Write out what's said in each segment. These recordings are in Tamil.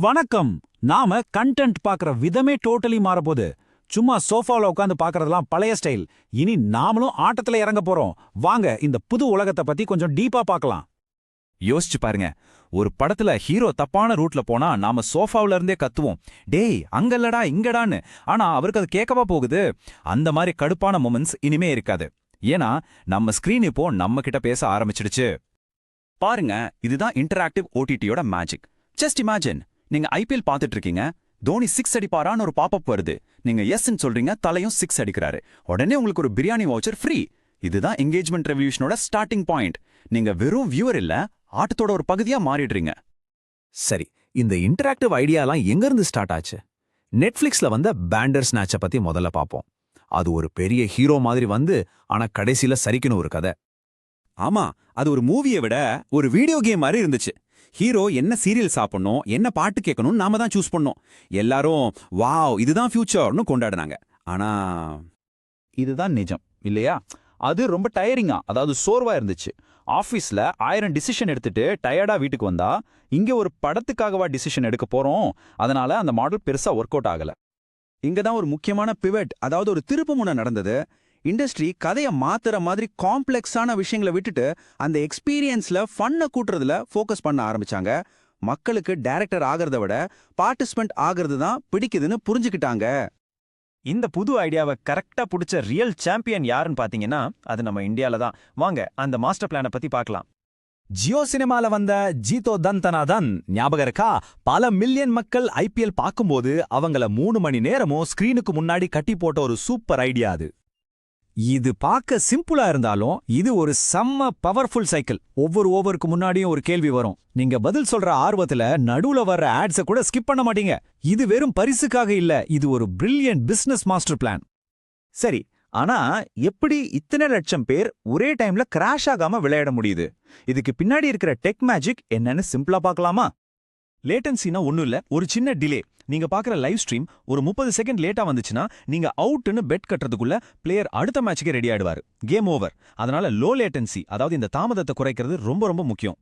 வணக்கம். நாம கண்டென்ட் பார்க்குற விதமே டோட்டலி மாறப்போகுது. சும்மா சோஃபாவில் உட்காந்து பார்க்கறதெல்லாம் பழைய ஸ்டைல் இனி நாமளும் ஆட்டத்துல இறங்க போறோம். வாங்க இந்த புது உலகத்தை பத்தி கொஞ்சம் டீப்பா பார்க்கலாம். யோசிச்சு பாருங்க. ஒரு படத்துல ஹீரோ தப்பான ரூட்ல போனா நாம சோஃபாவுல இருந்தே கத்துவோம். டேய் அங்கல்லடா இங்கடான்னு. ஆனா அவருக்கு அது கேட்கவா போகுது? அந்த மாதிரி கடுப்பான மொமெண்ட்ஸ் இனிமே இருக்காது. ஏன்னா நம்ம ஸ்கிரீன் இப்போ நம்ம கிட்ட பேச ஆரம்பிச்சிடுச்சு. பாருங்க இதுதான் இன்டராக்டிவ் ஓடிடியோட மேஜிக் ஜஸ்ட் இமேஜின் நீங்க ஐபிஎல் பார்த்துட்டு இருக்கீங்க தோனி சிக்ஸ் அடிப்பாரான்னு ஒரு பாப்பப் வருது. நீங்க எஸ்ன்னு சொல்றீங்க தலையும் சிக்ஸ் அடிக்கிறாரு. உடனே உங்களுக்கு ஒரு பிரியாணி வவுச்சர் ஃப்ரீ இதுதான் என்கேஜ்மெண்ட் ரெவல்யூஷனோட ஸ்டார்டிங் பாயிண்ட் நீங்க வெறும் வியூவர் இல்ல ஆட்டத்தோட ஒரு பகுதியா மாறிடுறீங்க. சரி இந்த இன்டராக்டிவ் ஐடியாலாம் எங்கிருந்து ஸ்டார்ட் ஆச்சு? நெட்ஃபிளிக்ஸ்ல வந்த பேண்டர் ஸ்நாட்சை பத்தி முதல்ல பார்ப்போம். அது ஒரு பெரிய ஹீரோ மாதிரி வந்து ஆனா கடைசியில சரிக்கணும் ஒரு கதை. ஆமா அது ஒரு மூவியை விட ஒரு வீடியோ கேம் மாதிரி இருந்துச்சு. ஹீரோ என்ன சீரியல் சாப்பிடணும் என்ன பாட்டு கேட்கணும் நாம தான் சூஸ் பண்ணோம். எல்லாரும் வாவ் இதுதான் ஃபியூச்சர்னு கொண்டாடினாங்க. ஆனா இதுதான் நிஜம் இல்லையா? அது ரொம்ப டயரிங்கா அதாவது சோர்வா இருந்துச்சு. ஆஃபீஸ்ல ஆயிரம் டிசிஷன் எடுத்துட்டு டயர்டா வீட்டுக்கு வந்தா இங்க ஒரு படத்துக்காகவா டிசிஷன் எடுக்க போறோம். அதனால அந்த மாடல் பெருசா ஒர்க் அவுட் ஆகல. இங்க தான் ஒரு முக்கியமான பிவட் அதாவது ஒரு திருப்புமுனை நடந்தது. இண்டஸ்ட்ரி கதையை மாத்துற மாதிரி காம்ப்ளெக்ஸான விஷயங்களை விட்டுட்டு அந்த எக்ஸ்பீரியன்ஸ்ல ஃபன்னை கூட்டுறதுல ஃபோக்கஸ் பண்ண ஆரம்பிச்சாங்க. மக்களுக்கு டைரக்டர் ஆகிறத விட பார்ட்டிசிபென்ட் ஆகிறது தான் பிடிக்குதுன்னு புரிஞ்சுக்கிட்டாங்க. இந்த புது ஐடியாவை கரெக்டா புடிச்ச ரியல் சாம்பியன் யாருன்னு பாத்தீங்கன்னா அது நம்ம இந்தியால தான். வாங்க அந்த மாஸ்டர் பிளானை பத்தி பார்க்கலாம் ஜியோ சினிமால வந்த ஜீதோ தந்தனாதன் ஞாபகம் இருக்கா? பல மில்லியன் மக்கள் ஐபிஎல் பார்க்கும்போது அவங்கள மூணு மணி நேரமும் ஸ்கிரீனுக்கு முன்னாடி கட்டி போட்ட ஒரு சூப்பர் ஐடியா அது. இது பார்க்க சிம்பிளா இருந்தாலும் இது ஒரு செம்ம பவர்ஃபுல் சைக்கிள் ஒவ்வொரு ஓவருக்கு முன்னாடியும் ஒரு கேள்வி வரும். நீங்க பதில் சொல்ற ஆர்வத்துல நடுவுல வர்ற ஆட்ஸ கூட ஸ்கிப் பண்ண மாட்டீங்க. இது வெறும் பரிசுக்காக இல்ல இது ஒரு பிரில்லியன்ட் பிசினஸ் மாஸ்டர் பிளான் சரி ஆனா எப்படி இத்தனை லட்சம் பேர் ஒரே டைம்ல கிராஷ் ஆகாம விளையாட முடியுது? இதுக்கு பின்னாடி இருக்கிற டெக் மேஜிக் என்னன்னு சிம்பிளா பார்க்கலாமா? லேட்டன்சினா ஒண்ணும் இல்ல ஒரு சின்ன டிலே நீங்க பாக்குற லைவ் ஸ்ட்ரீம் ஒரு முப்பது செகண்ட் லேட்டா வந்துச்சுன்னா நீங்க அவுட்னு பெட் கட்டுறதுக்குள்ள பிளேயர் அடுத்த மேட்சுக்கு ரெடி ஆயிடுவார். கேம் ஓவர் அதனால லோ லேட்டன்சி அதாவது இந்த தாமதத்தை குறைக்கிறது ரொம்ப ரொம்ப முக்கியம்.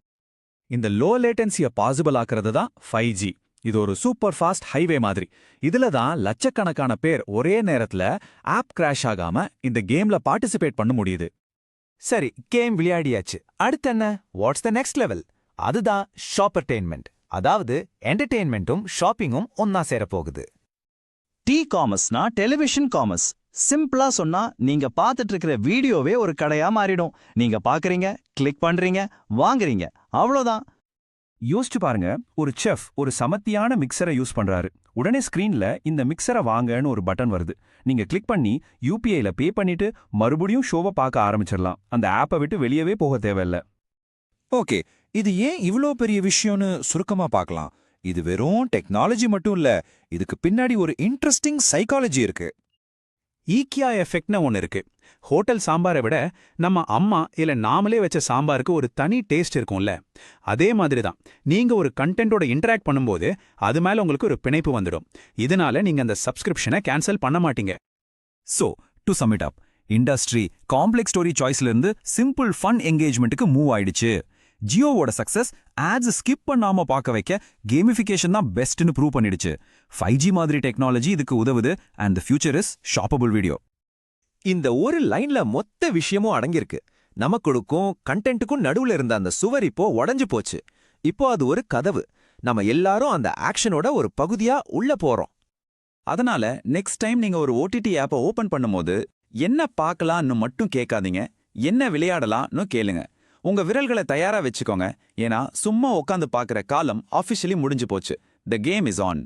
இந்த லோ லேட்டன்சியை பாசிபிள் ஆக்குறது தான் ஃபைவ் ஜி இது ஒரு சூப்பர் ஃபாஸ்ட் ஹைவே மாதிரி. இதுல தான் லட்சக்கணக்கான பேர் ஒரே நேரத்துல ஆப் கிராஷ் ஆகாம இந்த கேம்ல பார்ட்டிசிபேட் பண்ண முடியுது. சரி கேம் விளையாடியாச்சு. அடுத்து என்ன? வாட்ஸ் த நெக்ஸ்ட் லெவல் அதுதான் ஷாப்பர்டெயின்மெண்ட் அதாவது என்டர்டெயின்மெண்ட்டும் ஷாப்பிங்கும் ஒன்னா சேரப்போகுது. டி காமர்ஸ்னா டெலிவிஷன் காமர்ஸ் சிம்பிளா சொன்னா நீங்க பார்த்துட்டு இருக்கிற வீடியோவே ஒரு கடையா மாறிடும். நீங்க பாக்குறீங்க கிளிக் பண்றீங்க வாங்குறீங்க. அவ்வளவுதான் யோசிச்சு பாருங்க ஒரு செஃப் ஒரு சமத்தியான மிக்சரை யூஸ் பண்றாரு. உடனே ஸ்கிரீன்ல இந்த மிக்சரை வாங்கன்னு ஒரு பட்டன் வருது. நீங்க கிளிக் பண்ணி யூபிஐல பே பண்ணிட்டு மறுபடியும் ஷோவை பார்க்க ஆரம்பிச்சிடலாம். அந்த ஆப்பை விட்டு வெளியவே போக தேவையில்ல. ஓகே இது ஏன் இவ்ளோ பெரிய விஷயம்னு சுருக்கமா பார்க்கலாம். இது வெறும் டெக்னாலஜி மட்டும் இல்ல இதுக்கு பின்னாடி ஒரு இன்ட்ரெஸ்டிங் சைக்காலஜி இருக்கு. ஈக்கியா எஃபெக்ட்னு ஒன்று இருக்கு. ஹோட்டல் சாம்பாரை விட நம்ம அம்மா இல்ல நாமளே வச்ச சாம்பாருக்கு ஒரு தனி டேஸ்ட் இருக்கும்ல. அதே மாதிரி தான் நீங்க ஒரு கண்டென்ட்டோட இன்டராக்ட் பண்ணும்போது அது மேல உங்களுக்கு ஒரு பிணைப்பு வந்துடும். இதனால நீங்க அந்த சப்ஸ்கிரிப்ஷனை கேன்சல் பண்ண மாட்டீங்க. So to sum it up industry complex story சாய்ஸ்ல இருந்து சிம்பிள் ஃபன் என்கேஜ்மெண்ட்டுக்கு மூவ் ஆயிடுச்சு. ஜியோவோட சக்சஸ் ஆட்ஸ் ஸ்கிப் பண்ணாம பார்க்க வைக்க கேமிஃபிகேஷன் தான் பெஸ்ட்னு ப்ரூவ் பண்ணிடுச்சு. ஃபைவ் ஜி மாதிரி டெக்னாலஜி இதுக்கு உதவுது and the future is shoppable video இந்த ஒரு லைன்ல மொத்த விஷயமும் அடங்கியிருக்கு. நமக்குடுக்கும் கண்டென்ட்டுக்கும் நடுவுல இருந்த அந்த சுவர் இப்போ உடைஞ்சு போச்சு. இப்போ அது ஒரு கதவு. நம்ம எல்லாரும் அந்த ஆக்ஷனோட ஒரு பகுதியா உள்ள போறோம். அதனால நெக்ஸ்ட் டைம் நீங்க ஒரு ஓடிடி ஆப்பை ஓபன் பண்ணும்போது என்ன பார்க்கலாம்னு மட்டும் கேட்காதீங்க. என்ன விளையாடலாம்னு கேளுங்க. உங்க விரல்களை தயாரா வச்சுக்கோங்க. ஏன்னா சும்மா உட்காந்து பாக்குற காலம் ஆஃபிஷியலி முடிஞ்சு போச்சு. The game is on